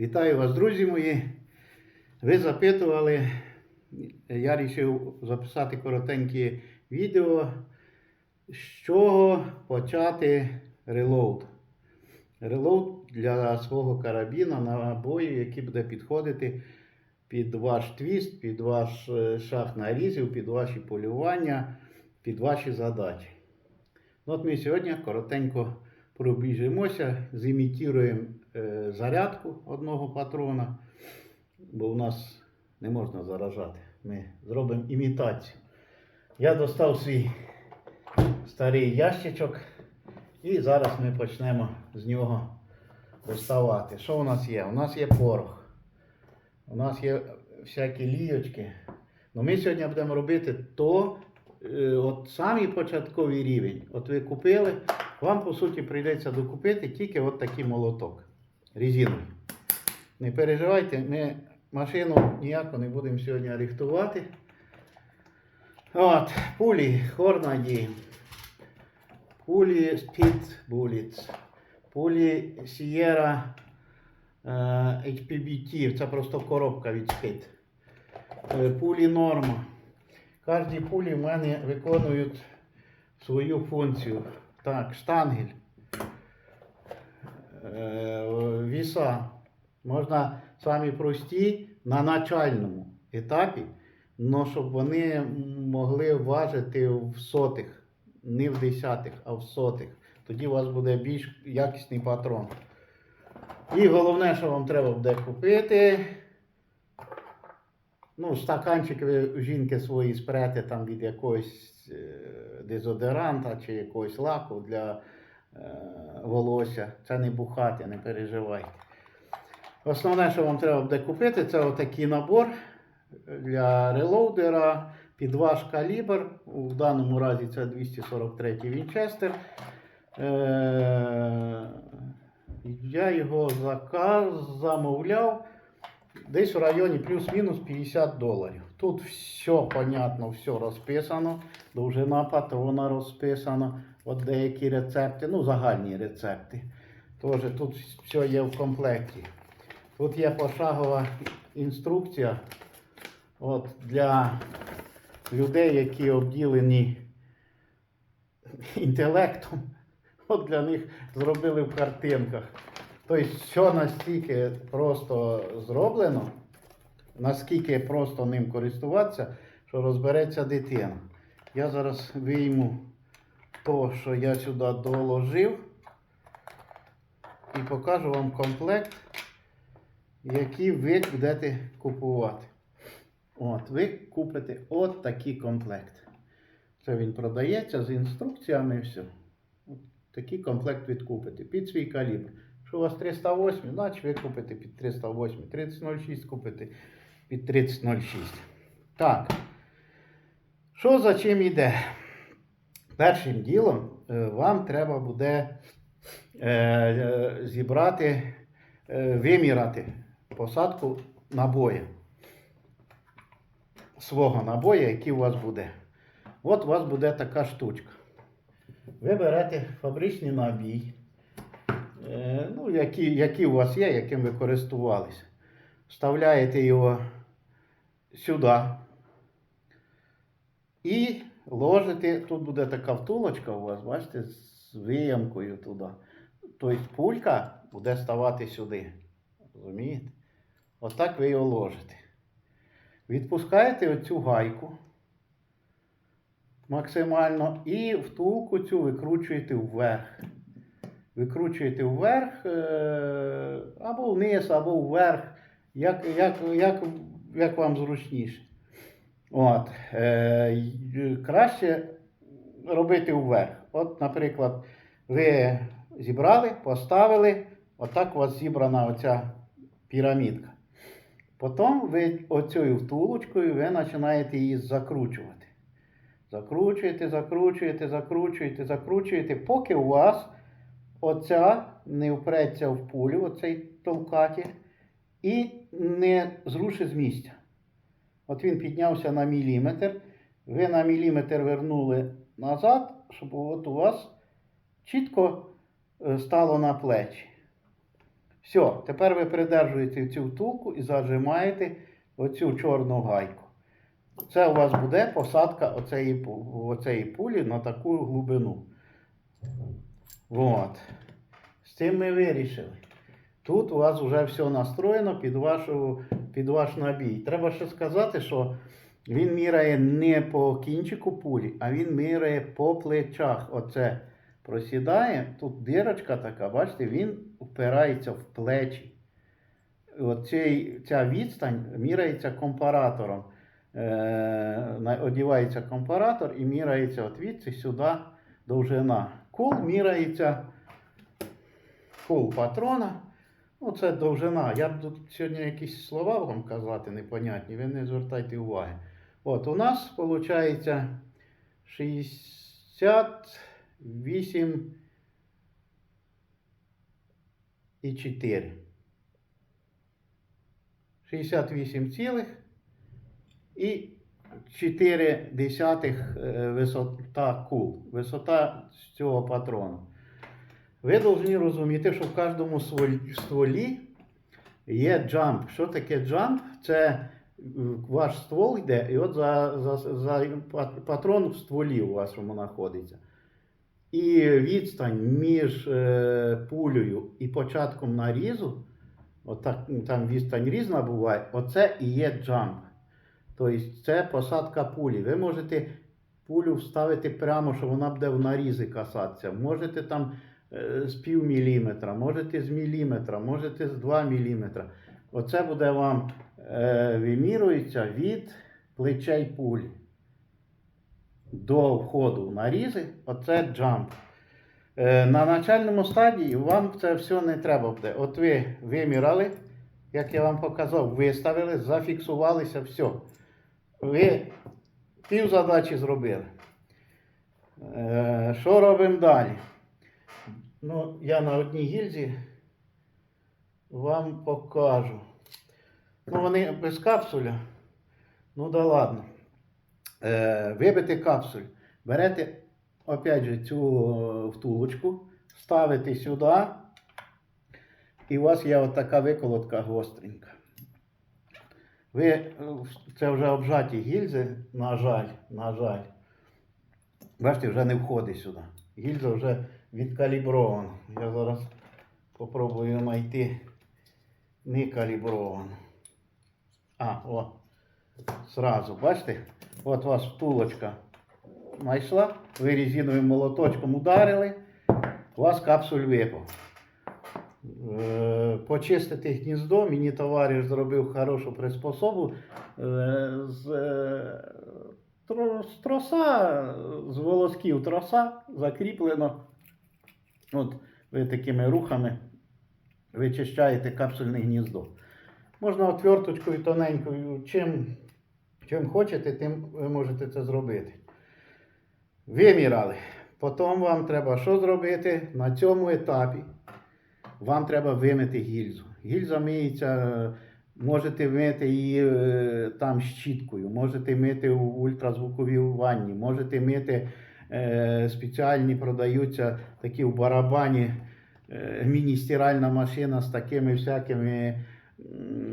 Вітаю вас, друзі мої. Ви запитували, я вирішив записати коротеньке відео, з чого почати релоуд. Релоуд для свого карабіна на бою, який буде підходити під ваш твіст, під ваш е, шах нарізів, під ваші полювання, під ваші задачі. Ну, От ми сьогодні коротенько пробіжимося, зімітуємо е, зарядку одного патрона, бо у нас не можна заражати. Ми зробимо імітацію. Я достав свій старий ящичок і зараз ми почнемо з нього доставати. Що у нас є? У нас є порох. У нас є всякі лійочки. Ну, ми сьогодні будемо робити то, е, от самий початковий рівень. От ви купили, вам по суті прийдеться докупити тільки от такий молоток резиновий. Не переживайте, ми машину ніяко не будемо сьогодні рихтувати. От, пулі Хорнаді, пулі Speed Bullets, пулі Sierra е, HPBT, це просто коробка від Speed. Е, Пулі Норма. Кожні пулі в мене виконують свою функцію. Так, штангель. Е, Віса. Можна самі прості на начальному етапі, але щоб вони могли важити в сотих, не в десятих, а в сотих. Тоді у вас буде більш якісний патрон. І головне, що вам треба буде купити. Ну, стаканчик жінки свої спрете там від якогось е, дезодоранта чи якогось лаку для е, волосся. Це не бухати, не переживайте. Основне, що вам треба буде купити, це отакий набор для релоудера під ваш калібр. В даному разі це 243 Вінчестер. Е, я його заказ замовляв десь в районі плюс-мінус 50 доларів. Тут все понятно, все розписано. Довжина патрона розписана. От деякі рецепти, ну загальні рецепти. Тож тут все є в комплекті. Тут є пошагова інструкція от, для людей, які обділені інтелектом. От для них зробили в картинках. Тобто, все настільки просто зроблено, наскільки просто ним користуватися, що розбереться дитина. Я зараз вийму то, що я сюди доложив, і покажу вам комплект, який ви будете купувати. От, ви купите от такий комплект. Це він продається з інструкціями і все. От такий комплект відкупите під свій калібр. Якщо у вас 308, значить ви купите під 308. 3006 купите під 3006. Так. Що за чим йде? Першим ділом е, вам треба буде е, е, зібрати, виміряти посадку набою. Свого набою, який у вас буде. От у вас буде така штучка. Ви берете фабричний набій, ну, які, які у вас є, яким ви користувалися. Вставляєте його сюди і ложите, тут буде така втулочка у вас, бачите, з виямкою туди. Тобто пулька буде ставати сюди. Розумієте? Отак ви його ложите. Відпускаєте оцю гайку максимально і втулку цю викручуєте вверх. Викручуєте вверх е, або вниз, або вверх, як, як, як, як вам зручніше. От, е, краще робити вверх. От, наприклад, ви зібрали, поставили, отак у вас зібрана оця пірамідка. Потім ви оцею втулочкою ви починаєте її закручувати. Закручуєте, закручуєте, закручуєте, закручуєте, поки у вас оця не впреться в пулю, оцей толкатель, і не зрушить з місця. От він піднявся на міліметр, ви на міліметр вернули назад, щоб от у вас чітко е, стало на плечі. Все, тепер ви придержуєте цю втулку і зажимаєте оцю чорну гайку. Це у вас буде посадка оцеї, оцеї пулі на таку глибину. От. З цим ми вирішили. Тут у вас вже все настроєно під, вашу, під ваш набій. Треба ще сказати, що він міряє не по кінчику пулі, а він міряє по плечах. Оце просідає, тут дирочка така, бачите, він впирається в плечі. Оцей, ця відстань міряється компаратором. Е, одівається компаратор і міряється от відси сюди довжина. Кул міряється кул патрона. Ну, це довжина. Я б тут сьогодні якісь слова вам казати непонятні, ви не звертайте уваги. От у нас виходить 68 і 4. 68 цілих і 4 десятих е, висота кул, висота цього патрону. Ви повинні розуміти, що в кожному стволі- є джамп. Що таке джамп? Це е, ваш ствол йде, і от за, за, за патрон в стволі у вас знаходиться. І відстань між е, пулею і початком нарізу, от так, там відстань різна буває, оце і є джамп. Тобто це посадка пулі. Ви можете пулю вставити прямо, що вона буде в нарізи касатися. Можете там е, з пів міліметра, можете з міліметра, можете з 2 міліметра. Оце буде вам е, вимірується від плечей пулі до входу в нарізи. Оце джамп. Е, на начальному стадії вам це все не треба буде. От ви виміряли, як я вам показав, виставили, зафіксувалися, все. Ви пів задачі зробили. Е, що робимо далі? Ну, я на одній гільзі вам покажу. Ну, вони без капсуля. Ну да ладно. Е, вибити капсуль. Берете, опять же, цю е, втулочку, ставите сюди, і у вас є отака виколотка гостренька. Ви, е, це вже обжаті гільзи, на жаль, на жаль. Бачите, вже не входить сюди. Гільза вже відкалібрована. Я зараз попробую знайти не калібровану. А, о. Сразу, бачите? От у вас втулочка знайшла, ви резиновим молоточком ударили, у вас капсуль випав. Почистити гніздо, мені товариш зробив хорошу приспособу е, з, е, з троса, з волосків троса закріплено. От ви такими рухами вичищаєте капсульне гніздо. Можна отверточкою тоненькою, чим, чим хочете, тим ви можете це зробити. Виміряли. Потім вам треба що зробити? На цьому етапі вам треба вимити гільзу. Гільза миється, можете мити її е, там щіткою, можете мити у ультразвуковій ванні, можете мити е, спеціальні продаються такі в барабані е, міні-стиральна машина з такими всякими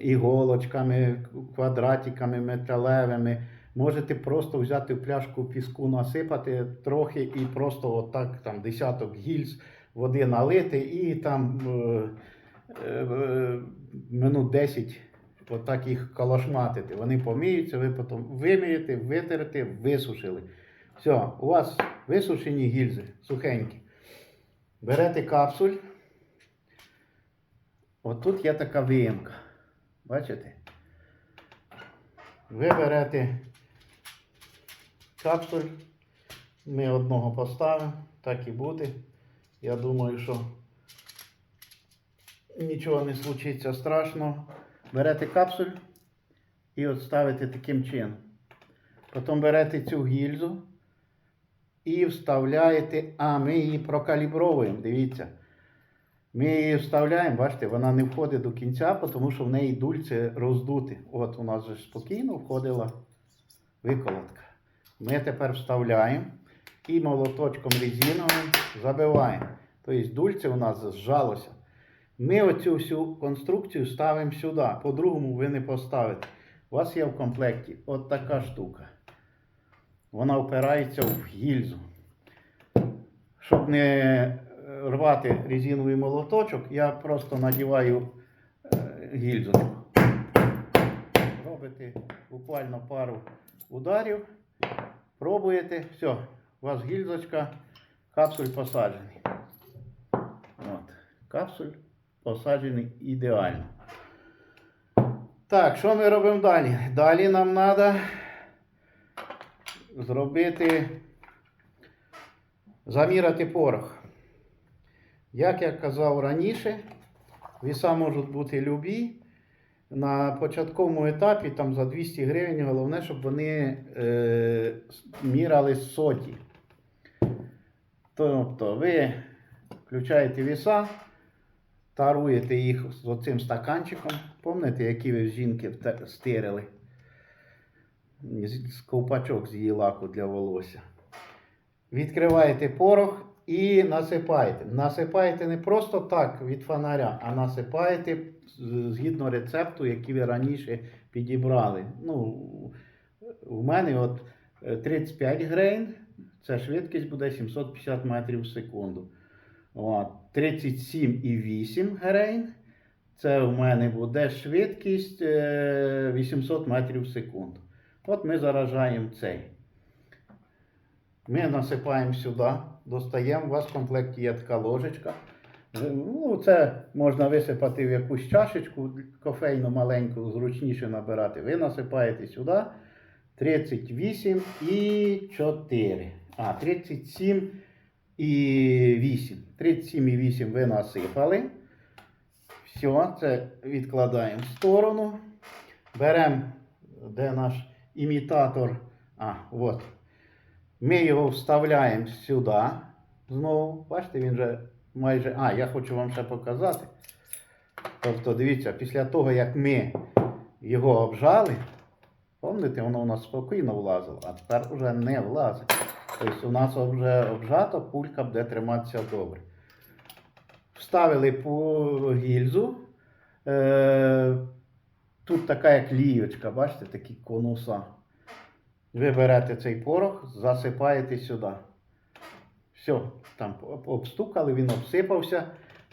іголочками, квадратиками металевими. Можете просто взяти пляшку піску, насипати трохи і просто отак там десяток гільз води налити і там е, е, минут 10 отак їх калашматити. Вони поміються, ви потім вимієте, витерете, висушили. Все, у вас висушені гільзи, сухенькі. Берете капсуль. От тут є така виємка. Бачите? Ви берете капсуль. Ми одного поставимо, так і буде. Я думаю, що нічого не случиться страшного. Берете капсуль і от ставите таким чином. Потім берете цю гільзу і вставляєте, а ми її прокалібровуємо. Дивіться. Ми її вставляємо, бачите, вона не входить до кінця, тому що в неї дульце роздуті. От у нас же спокійно входила виколотка. Ми тепер вставляємо і молоточком резиновим забиваємо. Тобто дульце у нас зжалося. Ми оцю всю конструкцію ставимо сюди. По-другому ви не поставите. У вас є в комплекті от така штука. Вона впирається в гільзу. Щоб не е, рвати резиновий молоточок, я просто надіваю е, гільзу. Робите буквально пару ударів, пробуєте, все, у вас гільзочка, капсуль посаджений. От, капсуль посаджений ідеально. Так, що ми робимо далі? Далі нам треба зробити, заміряти порох. Як я казав раніше, віса можуть бути любі. На початковому етапі там за 200 гривень головне, щоб вони е, міряли соті. Тобто ви включаєте віса, таруєте їх з оцим стаканчиком. Пам'ятаєте, які ви жінки з ковпачок з її лаку для волосся. Відкриваєте порох і насипаєте. Насипаєте не просто так від фонаря, а насипаєте згідно рецепту, який ви раніше підібрали. Ну, у мене от е, 35 грейн, це швидкість буде 750 метрів в секунду. От, 37,8 грейн. Це у мене буде швидкість е, 800 метрів в секунду. От ми заражаємо цей. Ми насипаємо сюди, достаємо. У вас в комплекті є така ложечка. Ну, це можна висипати в якусь чашечку кофейну маленьку, зручніше набирати. Ви насипаєте сюди 38 і 4. А, 37 і 8. 37 і 8 ви насипали. Все, це відкладаємо в сторону. Беремо, де наш імітатор. А, от. Ми його вставляємо сюди. Знову. Бачите, він вже майже. А, я хочу вам ще показати. Тобто, дивіться, після того, як ми його обжали, пам'ятаєте, воно у нас спокійно влазило, а тепер вже не влазить. Тобто у нас вже обжато, пулька буде триматися добре. Вставили по гільзу. Е, тут така як лієчка, бачите, такі конуса. Ви берете цей порох, засипаєте сюди. Все, там обстукали, він обсипався.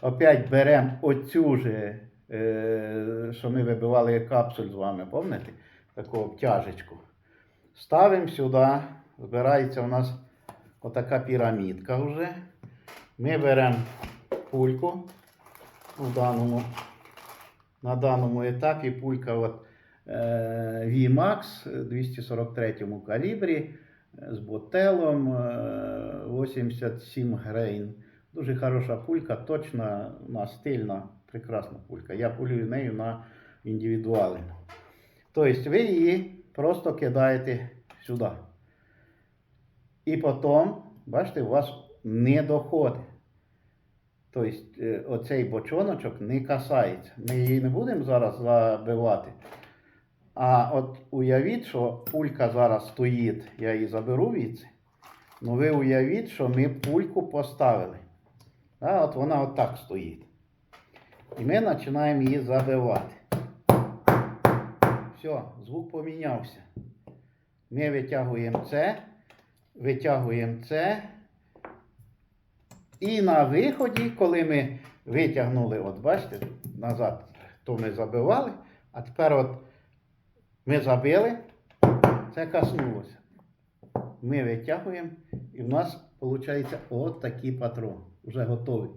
Опять беремо оцю же, е, що ми вибивали капсуль з вами, пам'ятаєте? Таку обтяжечку. Ставимо сюди, збирається у нас отака пірамідка вже. Ми беремо пульку у даному, на даному етапі пулька от, е, VMAX 243 калібрі е, з ботелом е, 87 грейн. Дуже хороша пулька, точна, на стильна, прекрасна пулька. Я полюю нею на індивідуальну. Тобто ви її просто кидаєте сюди. І потім, бачите, у вас не доходить. Тобто е, оцей бочоночок не касається. Ми її не будемо зараз забивати. А от уявіть, що пулька зараз стоїть, я її заберу відси. Ну ви уявіть, що ми пульку поставили. А, от вона отак стоїть. І ми починаємо її забивати. Все, звук помінявся. Ми витягуємо це, витягуємо це. І на виході, коли ми витягнули, от бачите, назад, то ми забивали, а тепер от ми забили, це коснулося. Ми витягуємо, і в нас виходить от такий патрон. Вже готовий.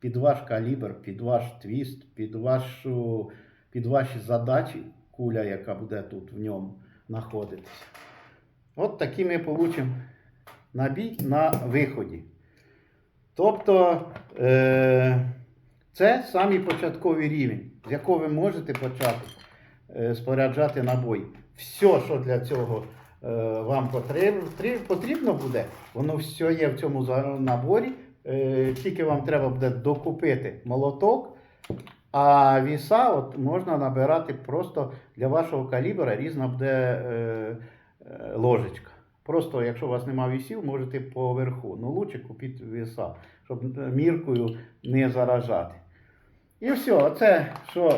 Під ваш калібр, під ваш твіст, під, вашу, під ваші задачі, куля, яка буде тут в ньому знаходитися. От такий ми получимо набій на виході. Тобто е, це самий початковий рівень, з якого ви можете почати е, споряджати набої. Все, що для цього е, вам потрібно, потрібно буде, воно все є в цьому наборі. Е, тільки вам треба буде докупити молоток, а віса от можна набирати просто для вашого калібра різна буде е, ложечка. Просто, якщо у вас немає вісів, можете поверху. Ну, лучше купіть віса, щоб е, міркою не заражати. І все, це що